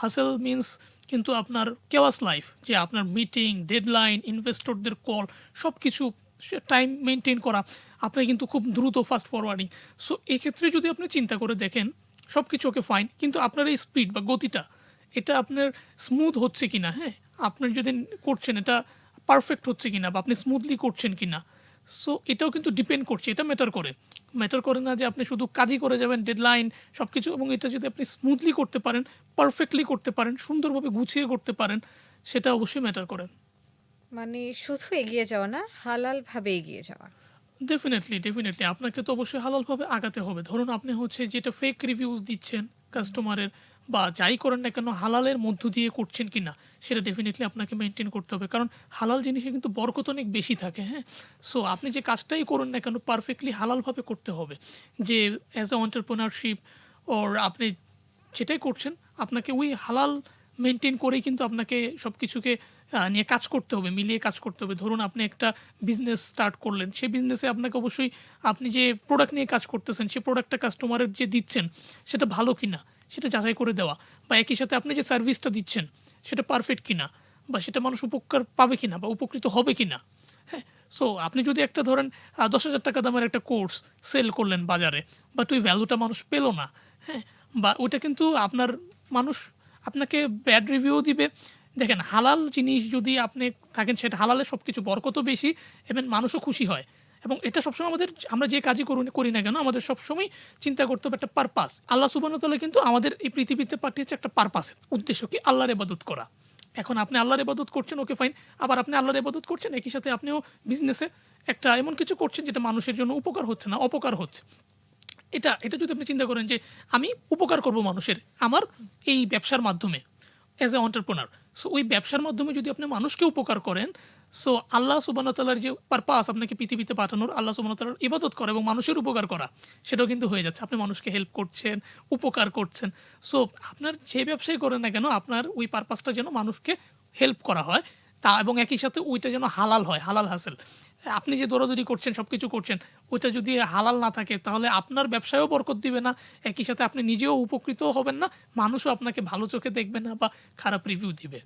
Hassle means কিন্তু আপনার chaos life যে আপনার মিটিং ডেডলাইন ইনভেস্টরদের কল সব কিছু টাইম মেনটেন করা, আপনি কিন্তু খুব দ্রুত ফাস্ট ফরওয়ার্ডিং সো এক্ষেত্রে যদি আপনি চিন্তা করে দেখেন সব কিছু ওকে ফাইন কিন্তু আপনার এই স্পিড বা গতিটা, এটা আপনার স্মুথ হচ্ছে কিনা হ্যাঁ? আপনার যদি করছেন, এটা পারফেক্ট হচ্ছে কিনা, বা আপনি স্মুথলি করছেন কিনা সো এটাও কিন্তু ডিপেন্ড করছে এটা ম্যাটার করে। ম্যাটার করে না যে আপনি শুধু কাজই করে যাবেন ডেডলাইন সব কিছু এবং এটা যদি আপনি স্মুথলি করতে পারেন পারফেক্টলি করতে পারেন সুন্দরভাবে গুছিয়ে করতে পারেন সেটা অবশ্যই ম্যাটার করে। মানে শুধু এগিয়ে যাওয়া না হালালভাবে এগিয়ে যাওয়া। ডেফিনেটলি ডেফিনেটলি আপনাকে তো অবশ্যই হালালভাবে আগাতে হবে। ধরুন আপনি হচ্ছে যেটা ফেক রিভিউজ দিচ্ছেন কাস্টমারের বা যাই করেন না কেন হালালের মধ্য দিয়ে করছেন কি না সেটা ডেফিনেটলি আপনাকে মেনটেন করতে হবে। কারণ হালাল জিনিসে কিন্তু বরকত অনেক বেশি থাকে হ্যাঁ? সো আপনি যে কাজটাই করুন না কেন পারফেক্টলি হালালভাবে করতে হবে। যে অ্যাজ এ অন্টারপ্রেনারশিপ ওর আপনি যেটাই করছেন, আপনাকে ওই হালাল মেনটেন করেই কিন্তু আপনাকে সব কিছুকে নিয়ে কাজ করতে হবে, মিলিয়ে কাজ করতে হবে। ধরুন আপনি একটা বিজনেস স্টার্ট করলেন, সেই বিজনেসে আপনাকে অবশ্যই আপনি যে প্রোডাক্ট নিয়ে কাজ করতেছেন সেই প্রোডাক্টটা কাস্টমারের যে দিচ্ছেন, সেটা ভালো কিনা? সেটা যাচাই করে দেওয়া বা একই সাথে আপনি যে সার্ভিসটা দিচ্ছেন, সেটা পারফেক্ট কিনা বা সেটা মানুষ উপকার পাবে কিনা বা উপকৃত হবে কিনা হ্যাঁ? সো আপনি যদি একটা ধরেন দশ হাজার টাকা দামের একটা কোর্স সেল করলেন বাজারে বাট ওই ভ্যালুটা মানুষ পেল না হ্যাঁ? বা ওটা কিন্তু আপনার মানুষ আপনাকে ব্যাড রিভিউ দিবে। দেখেন, হালাল জিনিস যদি আপনি থাকেন, সেটা হালালে সব কিছু বরকতও বেশি এবং মানুষও খুশি হয়। এবং এটা সবসময় আমাদের আমরা যে কাজই করুন করি না কেন, আমাদের সবসময় চিন্তা করতে হবে একটা পারপাস আল্লাহ সুবাহতাল্লাহ কিন্তু আমাদের এই পৃথিবীতে পাঠিয়েছে একটা পারপাস উদ্দেশ্য কি? আল্লাহর এবাদত করা। এখন আপনি আল্লাহর এবাদত করছেন ওকে ফাইন আবার আপনি আল্লাহর এবাদত করছেন, একই সাথে আপনিও বিজনেসে একটা এমন কিছু করছেন যেটা মানুষের জন্য উপকার হচ্ছে না, অপকার হচ্ছে। এটা এটা যদি আপনি চিন্তা করেন যে, আমি উপকার করব মানুষের, আমার এই ব্যবসার মাধ্যমে অ্যাজ এ অন্টারপ্রনার সো ওই ব্যবসার মাধ্যমে যদি আপনি মানুষকে উপকার করেন সো আল্লাহ সুবানতালার যে পারপাস আপনাকে পৃথিবীতে পাঠানোর, আল্লাহ সুবানতালার ইবাদত করা এবং মানুষের উপকার করা, সেটাও কিন্তু হয়ে যাচ্ছে। আপনি মানুষকে হেল্প করছেন, উপকার করছেন। সো আপনার যে ব্যবসায় করেন না কেন, আপনার ওই পারপাসটা যেন মানুষকে হেল্প করা হয়, তা এবং একই সাথে ওইটা যেন হালাল হয়, হালাল হাসেল আপনি যে দৌড়াদৌড়ি করছেন সব কিছু করছেন, ওইটা যদি হালাল না থাকে, তাহলে আপনার ব্যবসায়ও বরকত দিবে না। একই সাথে আপনি নিজেও উপকৃতও হবেন না, মানুষও আপনাকে ভালো চোখে দেখবে না বা খারাপ রিভিউ দিবে।